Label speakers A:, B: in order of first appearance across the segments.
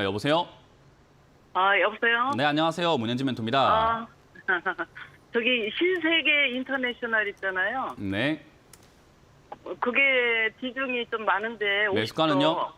A: 네, 여보세요?
B: 아, 여보세요?
A: 네, 안녕하세요. 문현진 멘토입니다.
B: 아, 저기 신세계 인터내셔널 있잖아요.
A: 네.
B: 그게 비중이 좀 많은데.
A: 매수가는요?
B: 50%.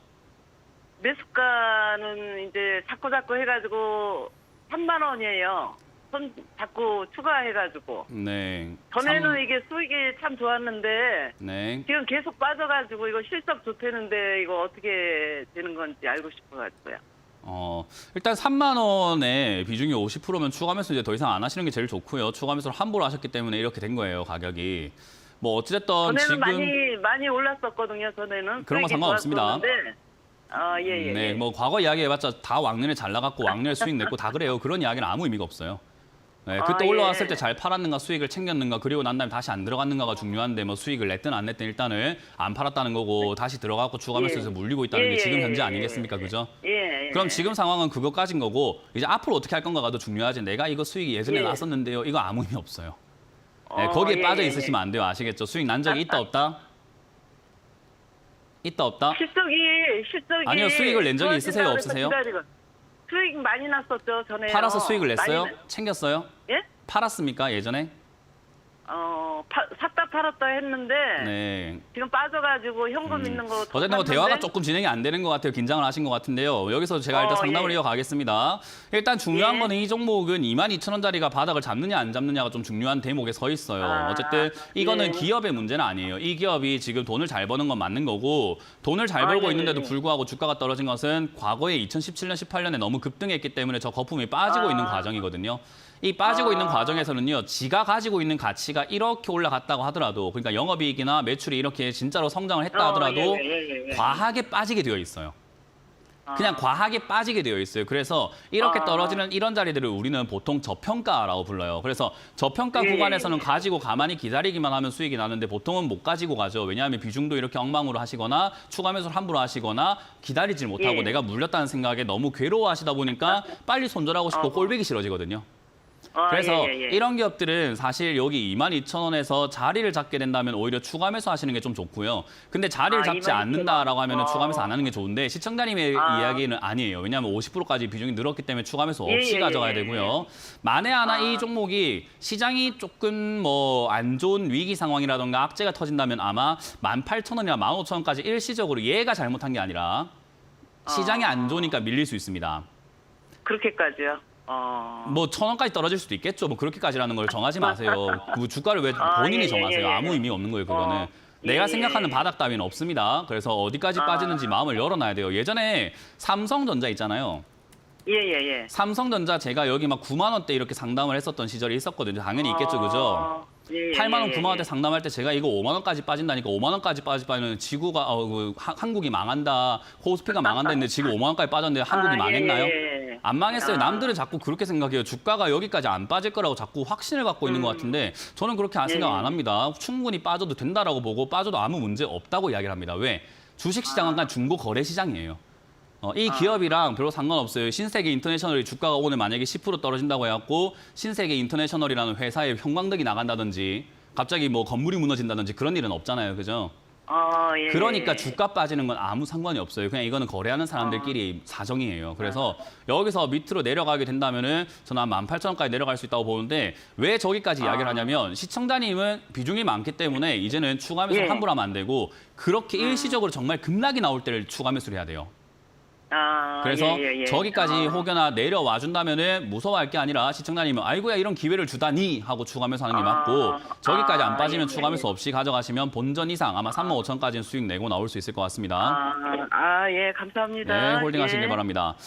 B: 매수가는 이제 자꾸 자꾸 해가지고 3만 원이에요. 손 자꾸 추가해가지고.
A: 네.
B: 전에는
A: 삼-
B: 이게 수익이 참 좋았는데
A: 네.
B: 지금 계속 빠져가지고 이거 실적 좋대는데 이거 어떻게 되는 건지 알고 싶어가지고요.
A: 어, 일단 3만 원에 비중이 50%면 추가 매수 이제 더 이상 안 하시는 게 제일 좋고요. 추가 매수를 함부로 하셨기 때문에 이렇게 된 거예요, 가격이. 뭐 어찌됐든
B: 전에는
A: 지금
B: 많이 많이 올랐었거든요. 전에는
A: 그런 거 상관없습니다.
B: 좋았었는데. 아 예예. 예,
A: 네,
B: 예.
A: 뭐 과거 이야기 해봤자 다 왕년에 잘 나갔고 왕년에 수익 냈고 다 그래요. 그런 이야기는 아무 의미가 없어요. 네, 그때
B: 아,
A: 올라왔을
B: 예.
A: 때잘 팔았는가 수익을 챙겼는가 그리고 난 다음에 다시 안 들어갔는가가 중요한데 뭐 수익을 냈든 안 냈든 일단은 안 팔았다는 거고 다시 들어가고 추가
B: 예.
A: 매수해서 물리고 있다는 게
B: 예,
A: 지금
B: 예,
A: 현재
B: 예,
A: 아니겠습니까, 그죠?
B: 예, 예.
A: 그럼 지금 상황은 그것까진 거고 이제 앞으로 어떻게 할 건가가 더 중요하지. 내가 이거 수익이 예전에
B: 예.
A: 났었는데요. 이거 아무 의미 없어요. 네,
B: 어,
A: 거기에
B: 예,
A: 빠져
B: 예,
A: 있으시면 안 돼요. 아시겠죠? 수익 난 적이 있다 없다? 있다 없다?
B: 실적이 실적이
A: 아니요, 수익을 낸 적이 있으세요, 없으세요?
B: 기다리고. 수익 많이 났었죠 전에.
A: 팔아서 수익을 냈어요?
B: 많이 나-
A: 챙겼어요?
B: 예?
A: 팔았습니까 예전에?
B: 어 파, 샀다 팔았다 했는데
A: 네.
B: 지금 빠져가지고 현금 있는 거. 더
A: 어쨌든 뭐
B: 샀는데
A: 대화가 조금 진행이 안 되는 것 같아요. 긴장을 하신 것 같은데요. 여기서 제가 일단
B: 어,
A: 상담을
B: 예.
A: 이어가겠습니다. 일단 중요한
B: 예.
A: 거는 이 종목은 22,000원짜리가 바닥을 잡느냐 안 잡느냐가 좀 중요한 대목에 서 있어요.
B: 아,
A: 어쨌든 이거는
B: 예.
A: 기업의 문제는 아니에요. 이 기업이 지금 돈을 잘 버는 건 맞는 거고 돈을 잘
B: 아,
A: 벌고
B: 예,
A: 있는데도
B: 예.
A: 불구하고 주가가 떨어진 것은 과거에 2017년, 18년에 너무 급등했기 때문에 저 거품이 빠지고
B: 아.
A: 있는 과정이거든요. 이 빠지고
B: 아.
A: 있는 과정에서는요, 지가 가지고 있는 가치가 이렇게 올라갔다고 하더라도, 그러니까 영업이익이나 매출이 이렇게 진짜로 성장을 했다
B: 어,
A: 하더라도
B: 예, 예, 예, 예.
A: 과하게 빠지게 되어 있어요. 그냥
B: 아.
A: 과하게 빠지게 되어 있어요. 그래서 이렇게
B: 아.
A: 떨어지는 이런 자리들을 우리는 보통 저평가라고 불러요. 그래서 저평가
B: 예,
A: 구간에서는
B: 예, 예.
A: 가지고 가만히 기다리기만 하면 수익이 나는데 보통은 못 가지고 가죠. 왜냐하면 비중도 이렇게 엉망으로 하시거나 추가 매수를 함부로 하시거나 기다리질 못하고
B: 예.
A: 내가 물렸다는 생각에 너무 괴로워하시다 보니까 빨리 손절하고 싶고
B: 어.
A: 꼴배기 싫어지거든요.
B: 아,
A: 그래서
B: 예, 예, 예.
A: 이런 기업들은 사실 여기 22,000원에서 자리를 잡게 된다면 오히려 추가 매수 하시는 게 좀 좋고요. 근데 자리를
B: 아,
A: 잡지
B: 22,000원.
A: 않는다라고 하면 은
B: 어.
A: 추가 매수 안 하는 게 좋은데 시청자님의
B: 아.
A: 이야기는 아니에요. 왜냐하면 50%까지 비중이 늘었기 때문에 추가 매수
B: 예,
A: 없이
B: 예,
A: 가져가야
B: 예,
A: 되고요. 만에 하나
B: 아.
A: 이 종목이 시장이 조금 뭐 안 좋은 위기 상황이라던가 악재가 터진다면 아마 18,000원이나 15,000원까지 일시적으로 얘가 잘못한 게 아니라 시장이
B: 아.
A: 안 좋으니까 밀릴 수 있습니다.
B: 그렇게까지요. 어.
A: 뭐 천 원까지 떨어질 수도 있겠죠. 뭐 그렇게까지라는 걸 정하지 마세요. 그 주가를 왜
B: 아,
A: 본인이
B: 예, 예,
A: 정하세요?
B: 예, 예.
A: 아무 의미 없는 거예요. 그거는.
B: 어,
A: 내가
B: 예,
A: 생각하는
B: 예.
A: 바닥 따위는 없습니다. 그래서 어디까지
B: 아.
A: 빠지는지 마음을 열어놔야 돼요. 예전에 삼성전자 있잖아요.
B: 예, 예, 예.
A: 삼성전자 제가 여기 막 9만 원대 이렇게 상담을 했었던 시절이 있었거든요. 당연히 있겠죠, 그죠?
B: 어, 예, 예,
A: 8만 원,
B: 예,
A: 9만 원대
B: 예.
A: 상담할 때 제가 이거 5만 원까지 빠진다니까 5만 원까지 빠지면 지구가 어, 그 하- 한국이 망한다, 코스피가 망한다 했는데 지금 5만 원까지 빠졌는데 한국이
B: 아, 예,
A: 망했나요?
B: 예, 예.
A: 안 망했어요.
B: 아.
A: 남들은 자꾸 그렇게 생각해요. 주가가 여기까지 안 빠질 거라고 자꾸 확신을 갖고 있는 것 같은데 저는 그렇게 안 생각
B: 음. 예.
A: 안 합니다. 충분히 빠져도 된다라고 보고 빠져도 아무 문제 없다고 이야기를 합니다. 왜? 주식 시장은 그냥 중고 거래 시장이에요. 어, 이
B: 아.
A: 기업이랑 별로 상관없어요. 신세계 인터내셔널이 주가가 오늘 만약에 10% 떨어진다고 해갖고 신세계 인터내셔널이라는 회사에 형광등이 나간다든지 갑자기 뭐 건물이 무너진다든지 그런 일은 없잖아요. 그죠?
B: 어, 예,
A: 그러니까
B: 예.
A: 주가 빠지는 건 아무 상관이 없어요. 그냥 이거는 거래하는 사람들끼리 사정이에요. 그래서 여기서 밑으로 내려가게 된다면은 저는 한 18,000원까지 내려갈 수 있다고 보는데 왜 저기까지 이야기를 하냐면 시청자님은 비중이 많기 때문에 이제는 추가 매수
B: 예.
A: 함부로 하면 안 되고 그렇게 일시적으로 정말 급락이 나올 때를 추가 매수를 해야 돼요.
B: 아,
A: 그래서
B: 예, 예, 예.
A: 저기까지
B: 아.
A: 혹여나 내려와 준다면은 무서워할 게 아니라 시청자님은 아이고야 이런 기회를 주다니 하고 추가매수 하는 게
B: 아.
A: 맞고 저기까지 안
B: 아,
A: 빠지면
B: 예,
A: 추가매수
B: 예.
A: 없이 가져가시면 본전 이상 아마 35,000까지는 수익 내고 나올 수 있을 것 같습니다.
B: 아, 아, 예, 감사합니다.
A: 네, 홀딩 하시길
B: 예.
A: 바랍니다.